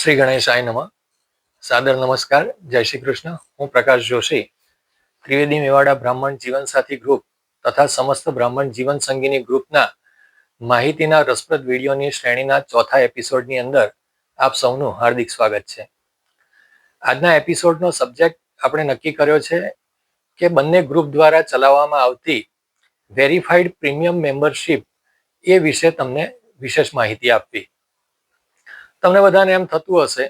શ્રી ગણેશાય નમઃ. સાદર નમસ્કાર. જય શ્રી કૃષ્ણ. હું પ્રકાશ જોશી. ત્રિવેદી મેવાડા બ્રાહ્મણ જીવનસાથી ગ્રુપ તથા સમસ્ત બ્રાહ્મણ જીવન સંગીની ગ્રુપના માહિતીના રસપ્રદ વિડીયોની શ્રેણીના ચોથા એપિસોડની અંદર આપ સૌનું હાર્દિક સ્વાગત છે. આજના એપિસોડનો સબ્જેક્ટ આપણે નક્કી કર્યો છે કે બંને ગ્રુપ દ્વારા ચલાવવામાં આવતી વેરીફાઈડ પ્રીમિયમ મેમ્બરશિપ એ વિશે તમને વિશેષ માહિતી આપવી. તમને બધાને એમ થતું હશે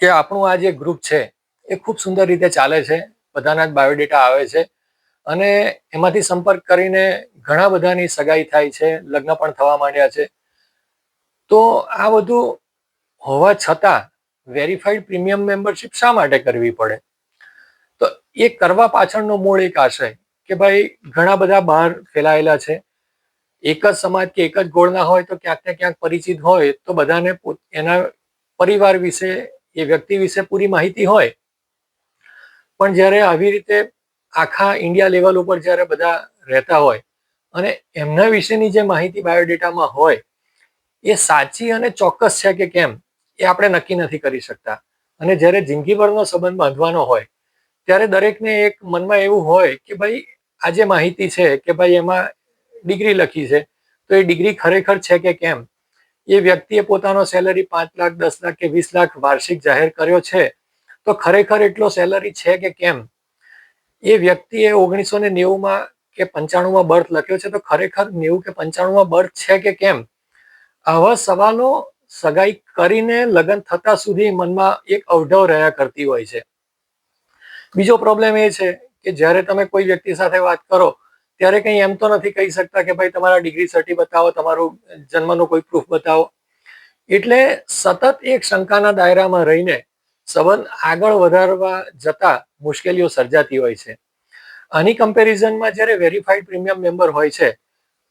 કે આપણું આ જે ગ્રુપ છે, એ ખૂબ સુંદર રીતે ચાલે છે, બધાના જ બાયોડેટા આવે છે અને એમાંથી સંપર્ક કરીને ઘણા બધાની સગાઈ થાય છે, લગ્ન પણ થવા માંડ્યા છે. તો આ બધું હોવા છતાં વેરીફાઈડ પ્રીમિયમ મેમ્બરશિપ શા માટે કરવી પડે? તો એ કરવા પાછળનો મૂળ એક આશય કે ભાઈ ઘણા બધા બહાર ફેલાયેલા છે એક જ સમાજ કે એક જ ગોળના હોય તો ક્યાંક ને ક્યાંક પરિચિત હોય, તો બધાને એના પરિવાર વિશે, એ વ્યક્તિ વિશે પૂરી માહિતી હોય. પણ જ્યારે આવી રીતે આખા ઇન્ડિયા લેવલ ઉપર જ્યારે બધા રહેતા હોય અને એમના વિશેની જે માહિતી બાયોડેટામાં હોય, એ સાચી અને ચોક્કસ છે કે કેમ, એ આપણે નક્કી નથી કરી શકતા. અને જ્યારે જિંદગીભરનો સંબંધ બાંધવાનો હોય, ત્યારે દરેકને એક મનમાં એવું હોય કે ભાઈ, આ જે માહિતી છે કે ભાઈ એમાં ડિગ્રી લખી છે, તો એ ડિગ્રી ખરેખર છે કે કેમ? એ વ્યક્તિએ પોતાનો સેલરી પાંચ લાખ, દસ લાખ કે વીસ લાખ વાર્ષિક જાહેર કર્યો છે, તો ખરેખર એટલો સેલરી છે કે કેમ? એ વ્યક્તિએ ઓગણીસો ને નેવુંમાં કે પંચાણુંમાં બર્થ લખ્યો છે, તો ખરેખર નેવું કે પંચાણુંમાં બર્થ છે કે કેમ? આવા સવાલો સગાઈ કરીને લગ્ન થતા સુધી મનમાં એક અવઢવ રહ્યા કરતી હોય છે. બીજો પ્રોબ્લેમ એ છે કે જ્યારે તમે કોઈ વ્યક્તિ સાથે વાત કરો ત્યારે કંઈ એમ તો નથી કહી શકતા કે ભાઈ તમારા ડિગ્રી સર્ટી બતાવો, તમારું જન્મનો કોઈ પ્રૂફ બતાવો. એટલે સતત એક શંકાના દાયરામાં રહીને સંબંધ આગળ વધારવા જતા મુશ્કેલીઓ સર્જાતી હોય છે. આની કમ્પેરિઝનમાં જ્યારે વેરીફાઈડ પ્રીમિયમ મેમ્બર હોય છે,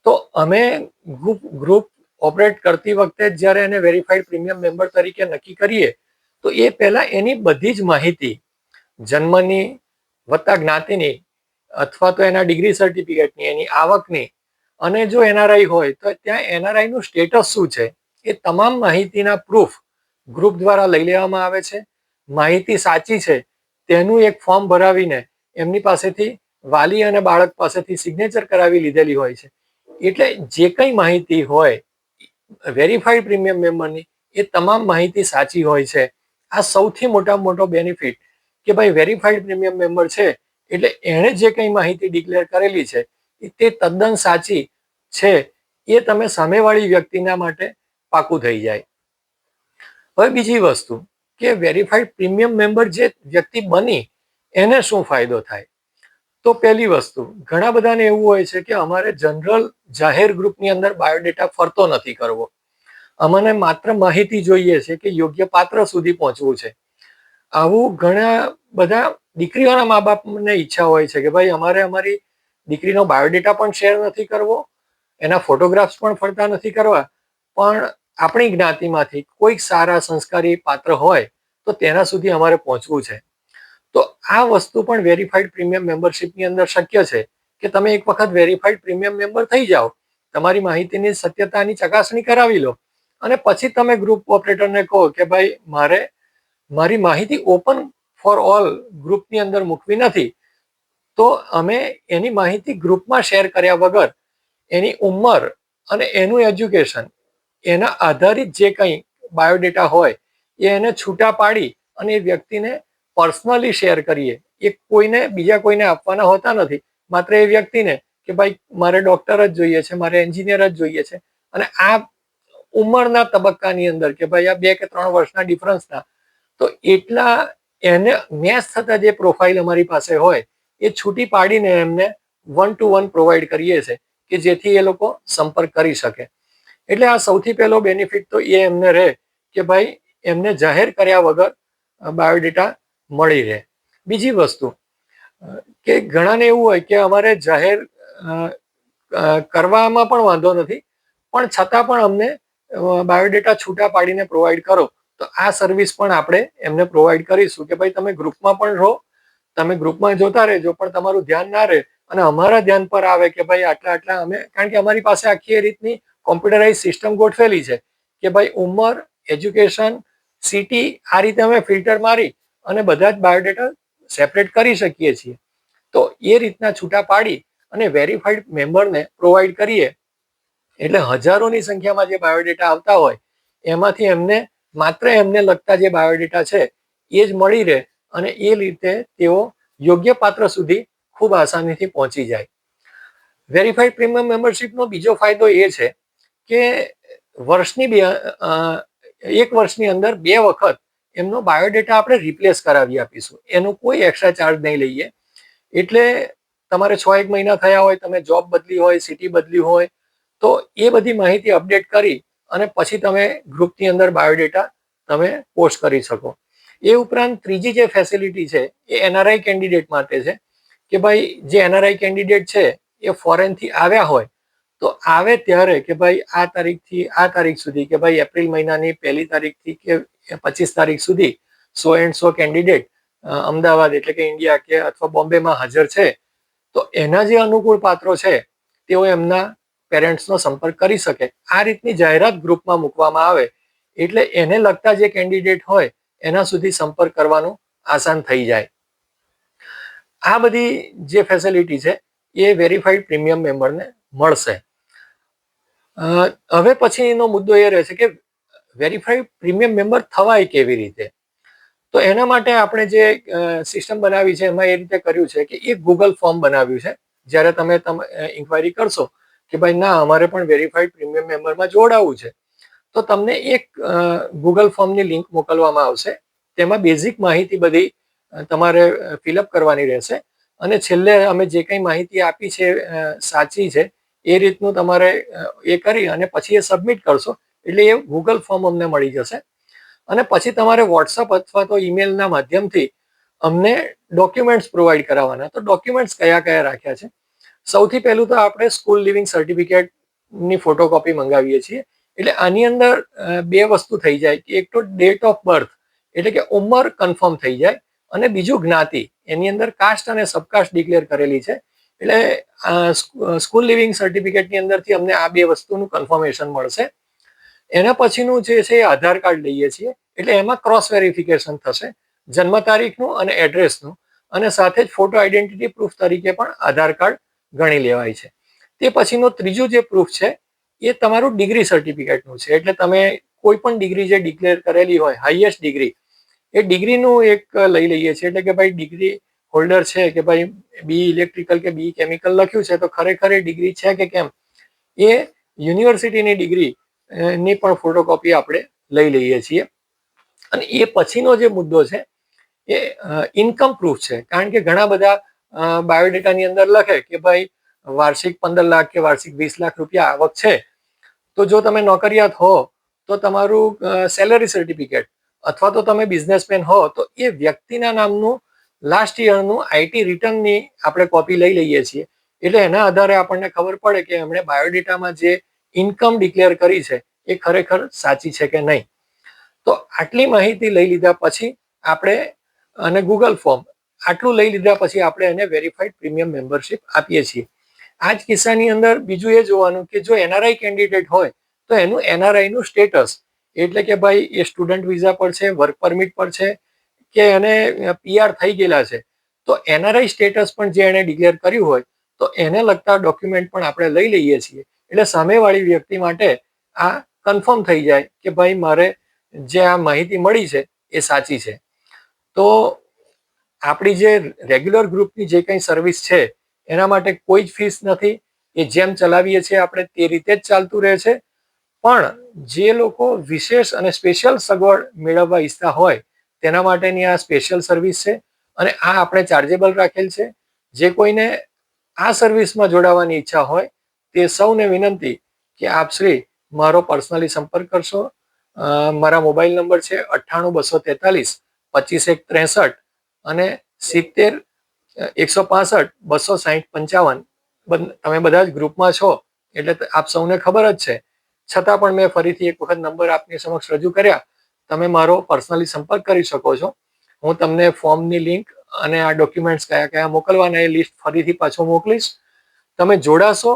તો અમે ગ્રુપ ગ્રુપ ઓપરેટ કરતી વખતે જ્યારે એને વેરીફાઈડ પ્રીમિયમ મેમ્બર તરીકે નક્કી કરીએ, તો એ પહેલા એની બધી જ માહિતી જન્મની વત્તા જ્ઞાતિની અથવા તો એના ડિગ્રી સર્ટિફિકેટની એની આવકની. અને જો એનઆરઆઈ હોય, તો ત્યાં એનઆરઆઈ નું સ્ટેટસ શું છે? એ તમામ માહિતીના પ્રૂફ ગ્રુપ દ્વારા લઈ લેવામાં આવે છે. માહિતી સાચી છે, તેનું એક ફોર્મ ભરાવીને એમની પાસેથી વાલી અને બાળક પાસેથી સિગ્નેચર કરાવી લીધેલી હોય છે. એટલે જે કંઈ માહિતી હોય વેરીફાઈડ પ્રીમિયમ મેમ્બરની એ તમામ માહિતી સાચી હોય છે. આ સૌથી મોટામાં મોટો બેનિફિટ કે ભાઈ વેરીફાઈડ પ્રીમિયમ મેમ્બર છે એટલે એણે જે કંઈ માહિતી ડિક્લેર કરેલી છે તે તદ્દન સાચી છે, એ તમે સામેવાળી વ્યક્તિના માટે પાકું થઈ જાય. હવે બીજી વસ્તુ કે વેરીફાઈડ પ્રીમિયમ મેમ્બર જે વ્યક્તિ બની, એને શું ફાયદો થાય? તો પહેલી વસ્તુ, ઘણા બધાને એવું હોય છે કે અમારે જનરલ જાહેર ગ્રુપની અંદર બાયોડેટા ફરતો નથી કરવો. અમને માત્ર માહિતી જોઈએ છે કે યોગ્ય પાત્ર સુધી પહોંચવું છે. આવું ઘણા બધા દીકરીઓના મા બાપને ઈચ્છા હોય છે કે ભાઈ અમારે અમારી દીકરીનો બાયોડેટા પણ શેર નથી કરવો, એના ફોટોગ્રાફ્સ પણ ફરતા નથી કરવા, પણ આપણી જ્ઞાતિમાંથી કોઈક સારા સંસ્કારી પાત્ર હોય તો તેના સુધી અમારે પહોંચવું છે. તો આ વસ્તુ પણ વેરીફાઈડ પ્રીમિયમ મેમ્બરશિપની અંદર શક્ય છે કે તમે એક વખત વેરીફાઈડ પ્રીમિયમ મેમ્બર થઈ જાઓ, તમારી માહિતીની સત્યતાની ચકાસણી કરાવી લો અને પછી તમે ગ્રુપ ઓપરેટરને કહો કે ભાઈ મારે મારી માહિતી ઓપન ફોર ઓલ ગ્રુપની અંદર મૂકવી નથી, તો અમે એની માહિતી ગ્રુપમાં શેર કર્યા વગર એની ઉંમર અને એનું એજ્યુકેશન, એના આધારિત જે કંઈ બાયોડેટા હોય, એ એને છૂટા પાડી અને એ વ્યક્તિને પર્સનલી શેર કરીએ. એ કોઈને, બીજા કોઈને આપવાના હોતા નથી. માત્ર એ વ્યક્તિને કે ભાઈ, મારે ડોક્ટર જ જોઈએ છે, મારે એન્જિનિયર જ જોઈએ છે. અને આ ઉંમરના તબક્કાની અંદર કે ભાઈ, આ બે કે ત્રણ વર્ષના ડિફરન્સના, તો એટલા એને મેચ થતા જે પ્રોફાઇલ અમારી પાસે હોય, એ છૂટી પાડીને એમને વન ટુ વન પ્રોવાઈડ કરીએ છીએ કે જેથી એ લોકો સંપર્ક કરી શકે. એટલે આ સૌથી પહેલો બેનિફિટ તો એ એમને રહે કે ભાઈ, એમને જાહેર કર્યા વગર બાયોડેટા મળી રહે. બીજી વસ્તુ, કે ઘણાને એવું હોય કે અમારે જાહેર કરવામાં પણ વાંધો નથી, પણ છતાં પણ અમને બાયોડેટા છૂટા પાડીને પ્રોવાઈડ કરો. તો આ સર્વિસ પણ આપણે એમને પ્રોવાઈડ કરીશું કે ભાઈ તમે ગ્રુપમાં પણ રહો, તમે ગ્રુપમાં જોતા રહેજો, પણ તમારું ધ્યાન ના રહે. અને અમારા ધ્યાન પર આવે કે ભાઈ આટલા આટલા અમે, કારણ કે અમારી પાસે આખી એ રીતની કોમ્પ્યુટરાઇઝ સિસ્ટમ ગોઠવેલી છે કે ભાઈ ઉંમર એજ્યુકેશન સિટી આ રીતે અમે ફિલ્ટર મારી અને બધા જ બાયોડેટા સેપરેટ કરી શકીએ છીએ. તો એ રીતના છૂટા પાડી અને વેરીફાઈડ મેમ્બરને પ્રોવાઈડ કરીએ. એટલે હજારોની સંખ્યામાં જે બાયોડેટા આવતા હોય, એમાંથી એમને માત્ર એમને લગતા જે બાયોડેટા છે, એ જ મળી રહે અને એ રીતે તેઓ યોગ્ય પાત્ર સુધી ખૂબ આસાનીથી પહોંચી જાય. વેરીફાઈડ પ્રીમિયમ મેમ્બરશીપનો બીજો ફાયદો એ છે કે વર્ષની બે એક વર્ષની અંદર બે વખત એમનો બાયોડેટા આપણે રિપ્લેસ કરાવી આપીશું. એનો કોઈ એક્સ્ટ્રા ચાર્જ નહીં લઈએ. એટલે તમારે છ એક મહિના થયા હોય, તમે જોબ બદલી હોય સિટી બદલી હોય, તો એ બધી માહિતી અપડેટ કરી અને પછી તમે ગ્રુપની અંદર બાયોડેટા તમે પોસ્ટ કરી શકો. એ ઉપરાંત ત્રીજી જે ફેસિલિટી છે, એ એનઆરઆઈ કેન્ડિડેટ માટે છે કે ભાઈ જે એનઆરઆઈ કેન્ડિડેટ છે, એ ફોરેનથી આવ્યા હોય, તો આવે ત્યારે કે ભાઈ આ તારીખથી, આ તારીખ સુધી કે ભાઈ એપ્રિલ મહિનાની પહેલી તારીખથી કે પચીસ તારીખ સુધી so and so candidate Ahmedabad એટલે કે ઇન્ડિયા કે અથવા બોમ્બેમાં હાજર છે, તો એના જે અનુકૂળ પાત્રો છે, તેઓ એમના પેરેન્ટ્સનો સંપર્ક કરી શકે. આ રીતની જાહેરાત ગ્રુપમાં મૂકવામાં આવે એટલે એને લગતા જે કેન્ડિડેટ હોય એના સુધી સંપર્ક કરવાનું આસાન થઈ જાય. આ બધી જે ફેસિલિટી છે એ વેરીફાઈડ પ્રીમિયમ મેમ્બરને મળશે. હવે પછીનો મુદ્દો એ રહે છે કે વેરીફાઈડ પ્રીમિયમ મેમ્બર થવાય કેવી રીતે? તો એના માટે આપણે જે સિસ્ટમ બનાવી છે એમાં એ રીતે કર્યું છે કે એક ગૂગલ ફોર્મ બનાવ્યું છે. જ્યારે તમે તમે ઇન્ક્વાયરી કરશો કે ભાઈ ના, અમારે પણ વેરીફાઈડ પ્રીમિયમ મેમ્બરમાં જોડાવું છે. તો તમને એક ગૂગલ ફોર્મની લિંક મોકલવામાં આવશે. તેમાં બેઝિક માહિતી બધી તમારે ફિલઅપ કરવાની રહેશે. અને છેલ્લે અમે જે કંઈ માહિતી આપી છે સાચી છે, એ રીતનું તમારે એ કરી અને પછી એ સબમિટ કરશો, એટલે એ ગૂગલ ફોર્મ અમને મળી જશે. અને પછી તમારે વોટ્સઅપ અથવા તો ઈમેલના માધ્યમથી અમને ડોક્યુમેન્ટ્સ પ્રોવાઈડ કરાવવાના. તો ડોક્યુમેન્ટ્સ કયા કયા રાખ્યા છે? સૌથી પહેલું તો આપણે સ્કૂલ લિવિંગ સર્ટિફિકેટની ફોટોકોપી મંગાવીએ છીએ. એટલે આની અંદર બે વસ્તુ થઈ જાય કે એક તો ડેટ ઓફ બર્થ એટલે કે ઉંમર કન્ફર્મ થઈ જાય અને બીજું જ્ઞાતિ. એની અંદર કાસ્ટ અને સબકાસ્ટ ડિક્લેર કરેલી છે. એટલે સ્કૂલ લિવિંગ સર્ટિફિકેટની અંદરથી અમને આ બે વસ્તુનું કન્ફર્મેશન મળશે. એના પછીનું જે છે એ આધાર કાર્ડ લઈએ છીએ. એટલે એમાં ક્રોસ વેરિફિકેશન થશે, જન્મ તારીખનું અને એડ્રેસનું અને સાથે જ ફોટો આઈડેન્ટિટી પ્રૂફ તરીકે પણ આધાર કાર્ડ ગણી લેવાય છે. તે પછીનો ત્રીજું જે પ્રૂફ છે, એ તમારું ડિગ્રી સર્ટિફિકેટનું છે. એટલે તમે કોઈ પણ ડિગ્રી જે ડિક્લેર કરેલી હોય હાઈએસ્ટ ડિગ્રી એ ડિગ્રીનું એક લઈ લઈએ છીએ. એટલે કે ભાઈ ડિગ્રી હોલ્ડર છે કે ભાઈ બી ઇલેક્ટ્રિકલ કે બી કેમિકલ લખ્યું છે, તો ખરેખર એ ડિગ્રી છે કે કેમ? એ યુનિવર્સિટીની ડિગ્રી ની પણ ફોટોકોપી આપણે લઈ લઈએ છીએ. અને એ પછીનો જે મુદ્દો છે, એ ઇન્કમ પ્રૂફ છે. કારણ કે ઘણા બધા બાયોડેટાની અંદર લખે કે ભાઈ વાર્ષિક પંદર લાખ કે વાર્ષિક વીસ લાખ રૂપિયા આવક છે. તો જો તમે નોકરિયાત હો, તો તમારું સેલરી સર્ટિફિકેટ અથવા તો તમે બિઝનેસમેન હો, તો એ વ્યક્તિના નામનું લાસ્ટ યરનું આઈટી રિટર્નની આપણે કોપી લઈ લઈએ છીએ. એટલે એના આધારે આપણને ખબર પડે કે એમણે બાયોડેટામાં જે ઇન્કમ ડિક્લેર કરી છે, એ ખરેખર સાચી છે કે નહીં. તો આટલી માહિતી લઈ લીધા પછી આપણે, અને ગૂગલ ફોર્મ આટલું લઈ લીધા પછી આપણે એને વેરીફાઈડ પ્રીમિયમ મેમ્બરશિપ આપીએ છીએ. આ જ કિસ્સાની અંદર બીજું એ જોવાનું કે જો એનઆરઆઈ કેન્ડિડેટ હોય, તો એનું એનઆરઆઈ નું સ્ટેટસ એટલે કે ભાઈ એ સ્ટુડન્ટ વિઝા પર છે વર્ક પરમિટ પર છે, કે એને પીઆર થઈ ગયેલા છે, તો એનઆરઆઈ સ્ટેટસ પણ જે એને ડિક્લેર કર્યું હોય, તો એને લગતા ડોક્યુમેન્ટ પણ આપણે લઈ લઈએ છીએ. એટલે સામેવાળી વ્યક્તિ માટે આ કન્ફર્મ થઈ જાય કે ભાઈ મારે જે આ માહિતી મળી છે, એ સાચી છે. તો આપણી જે રેગ્યુલર ગ્રુપની જે કંઈ સર્વિસ છે, એના માટે કોઈ જ ફીસ નથી. એ જેમ ચલાવીએ છીએ આપણે તે રીતે જ ચાલતું રહે છે. પણ જે લોકો વિશેષ અને સ્પેશિયલ સગવડ મેળવવા ઈચ્છતા હોય, તેના માટેની આ સ્પેશિયલ સર્વિસ છે અને આ આપણે ચાર્જેબલ રાખેલ છે. જે કોઈને આ સર્વિસમાં જોડાવાની ઈચ્છા હોય, તે સૌને વિનંતી કે આપ શ્રી મારો પર્સનલી સંપર્ક કરશો. મારા મોબાઈલ નંબર છે અઠ્ઠાણું બસો તેતાલીસ, પચીસ એક ત્રેસઠ અને સિત્તેર એકસો પાસઠ, બસો સાહીઠ પંચાવન તમે બધા જ ગ્રુપમાં છો, એટલે આપ સૌને ખબર જ છે. છતાં પણ મેં ફરીથી એક વખત નંબર આપની સમક્ષ રજૂ કર્યા. તમે મારો પર્સનલી સંપર્ક કરી શકો છો. હું તમને ફોર્મની લિંક અને આ ડોક્યુમેન્ટ્સ કયા કયા મોકલવાના એ લિસ્ટ ફરીથી પાછો મોકલીશ. તમે જોડાશો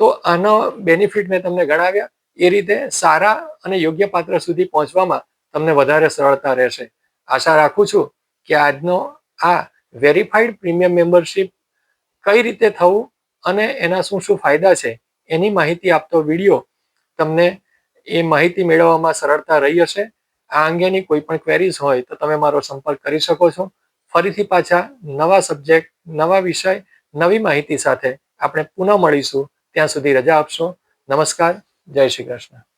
તો આનો બેનિફિટ મેં તમને ગણાવ્યા. એ રીતે સારા અને યોગ્ય પાત્ર સુધી પહોંચવામાં તમને વધારે સરળતા રહેશે. આશા રાખું છું કે આજનો આ વેરીફાઈડ પ્રીમિયમ મેમ્બરશીપ કઈ રીતે થવું અને એના શું શું ફાયદા છે, એની માહિતી આપતો વીડિયો તમને એ માહિતી મેળવવામાં સરળતા રહી હશે. આ અંગેની કોઈ પણ ક્વેરીઝ હોય તો તમે મારો સંપર્ક કરી શકો છો. ફરીથી પાછા નવા સબ્જેક્ટ નવા વિષય, નવી માહિતી સાથે આપણે પુનઃ મળીશું. ત્યાં સુધી રજા આપશો. નમસ્કાર. જય શ્રી કૃષ્ણ.